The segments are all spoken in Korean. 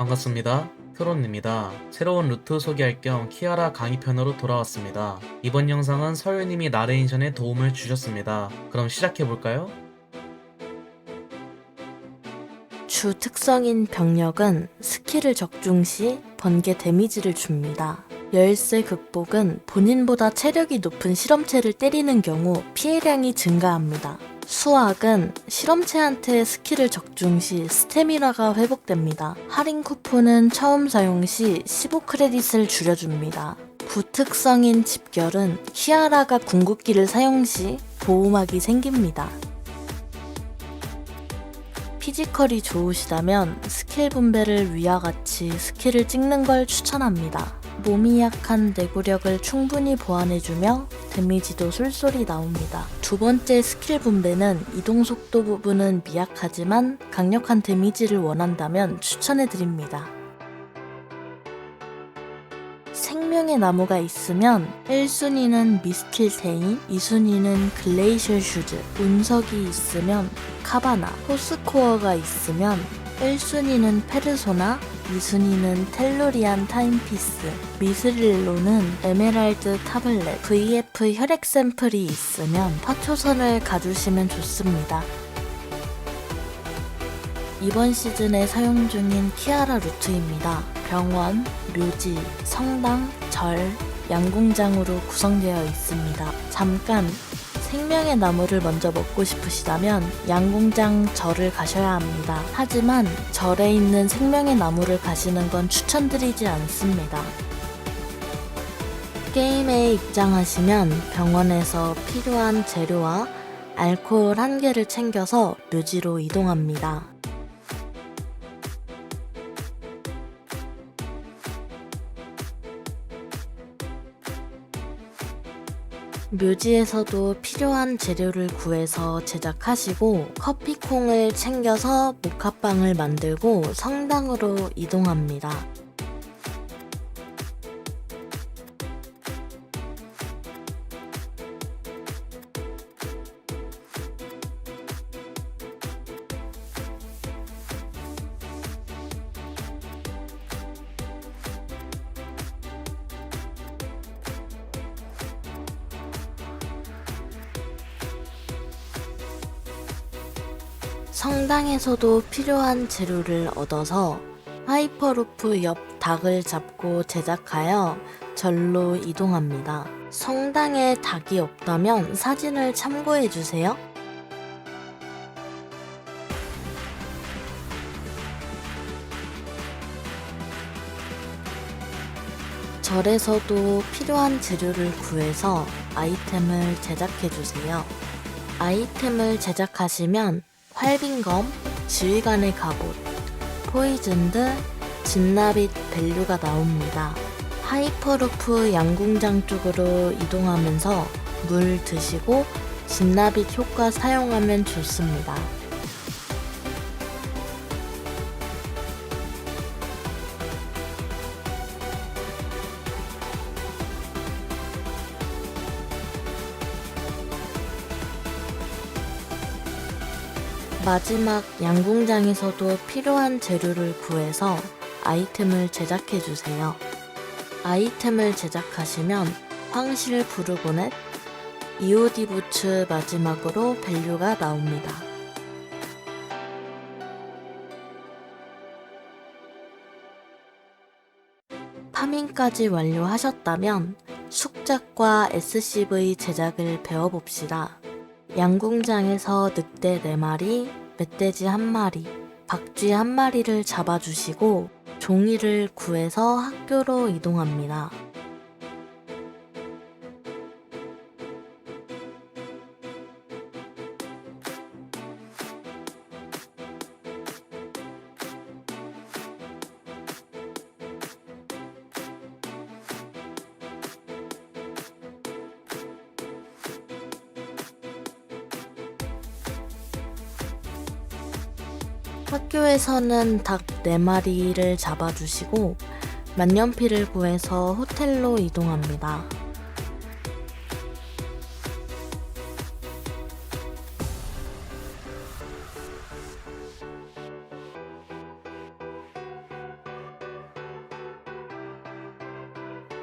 반갑습니다. 크론입니다. 새로운 루트 소개할 겸 키아라 강의편으로 돌아왔습니다. 이번 영상은 서유님이 나레이션에 도움을 주셨습니다. 그럼 시작해볼까요? 주 특성인 병력은 스킬을 적중 시 번개 데미지를 줍니다. 열쇠 극복은 본인보다 체력이 높은 실험체를 때리는 경우 피해량이 증가합니다. 수학은 실험체한테 스킬을 적중 시 스태미나가 회복됩니다. 할인 쿠폰은 처음 사용 시 15크레딧을 줄여줍니다. 부특성인 집결은 키아라가 궁극기를 사용 시 보호막이 생깁니다. 피지컬이 좋으시다면 스킬 분배를 위와 같이 스킬을 찍는 걸 추천합니다. 몸이 약한 내구력을 충분히 보완해주며 데미지도 쏠쏠이 나옵니다. 두 번째 스킬 분배는 이동 속도 부분은 미약하지만 강력한 데미지를 원한다면 추천해드립니다. 생명의 나무가 있으면 1순위는 미스틸 테인, 2순위는 글레이셜 슈즈, 운석이 있으면 카바나, 호스코어가 있으면 1순위는 페르소나, 2순위는 텔루리안 타임피스, 미스릴로는 에메랄드 타블렛, VF 혈액 샘플이 있으면 파초선을 가주시면 좋습니다. 이번 시즌에 사용 중인 키아라 루트입니다. 병원, 묘지, 성당, 절, 양궁장으로 구성되어 있습니다. 잠깐 생명의 나무를 먼저 먹고 싶으시다면 양궁장 절을 가셔야 합니다. 하지만 절에 있는 생명의 나무를 가시는 건 추천드리지 않습니다. 게임에 입장하시면 병원에서 필요한 재료와 알코올 한 개를 챙겨서 묘지로 이동합니다. 묘지에서도 필요한 재료를 구해서 제작하시고 커피콩을 챙겨서 모카빵을 만들고 성당으로 이동합니다. 성당에서도 필요한 재료를 얻어서 하이퍼루프 옆 닭을 잡고 제작하여 절로 이동합니다. 성당에 닭이 없다면 사진을 참고해 주세요. 절에서도 필요한 재료를 구해서 아이템을 제작해 주세요. 아이템을 제작하시면 활빈검, 지휘관의 갑옷, 포이즌드, 진나빛 밸류가 나옵니다. 하이퍼루프 양궁장 쪽으로 이동하면서 물 드시고 진나빛 효과 사용하면 좋습니다. 마지막 양궁장에서도 필요한 재료를 구해서 아이템을 제작해 주세요. 아이템을 제작하시면 황실 부르고넷, EOD 부츠 마지막으로 밸류가 나옵니다. 파밍까지 완료하셨다면 숙작과 SCV 제작을 배워봅시다. 양궁장에서 늑대 4마리, 멧돼지 1마리, 박쥐 1마리를 잡아주시고 종이를 구해서 학교로 이동합니다. 학교에서는 닭 4마리를 잡아주시고 만년필을 구해서 호텔로 이동합니다.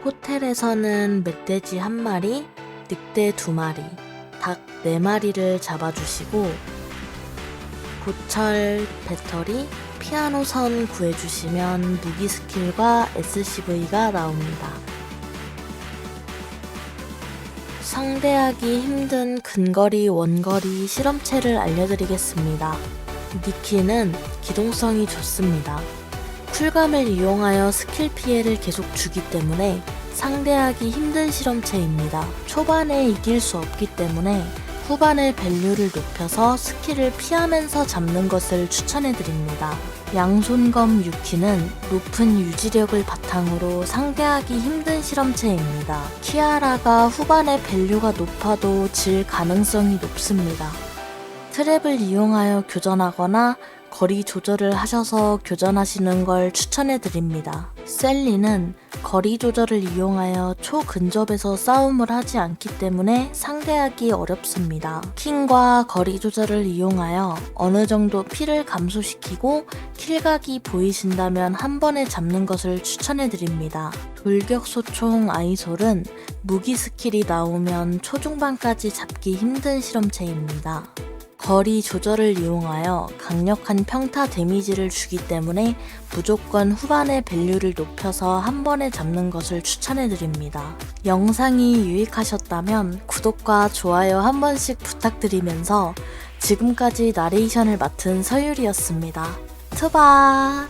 호텔에서는 멧돼지 한마리 늑대 두마리닭 네마리를 잡아주시고 보철, 배터리, 피아노 선 구해주시면 무기 스킬과 SCV가 나옵니다. 상대하기 힘든 근거리, 원거리 실험체를 알려드리겠습니다. 니키는 기동성이 좋습니다. 쿨감을 이용하여 스킬 피해를 계속 주기 때문에 상대하기 힘든 실험체입니다. 초반에 이길 수 없기 때문에 후반에 밸류를 높여서 스킬을 피하면서 잡는 것을 추천해드립니다. 양손검 유키는 높은 유지력을 바탕으로 상대하기 힘든 실험체입니다. 키아라가 후반에 밸류가 높아도 질 가능성이 높습니다. 트랩을 이용하여 교전하거나 거리 조절을 하셔서 교전하시는 걸 추천해 드립니다. 셀리는 거리 조절을 이용하여 초근접에서 싸움을 하지 않기 때문에 상대하기 어렵습니다. 킹과 거리 조절을 이용하여 어느 정도 피를 감소시키고 킬각이 보이신다면 한 번에 잡는 것을 추천해 드립니다. 돌격소총 아이솔은 무기 스킬이 나오면 초중반까지 잡기 힘든 실험체입니다. 거리 조절을 이용하여 강력한 평타 데미지를 주기 때문에 무조건 후반의 밸류를 높여서 한 번에 잡는 것을 추천해 드립니다. 영상이 유익하셨다면 구독과 좋아요 한 번씩 부탁드리면서 지금까지 나레이션을 맡은 서유리였습니다. 투바!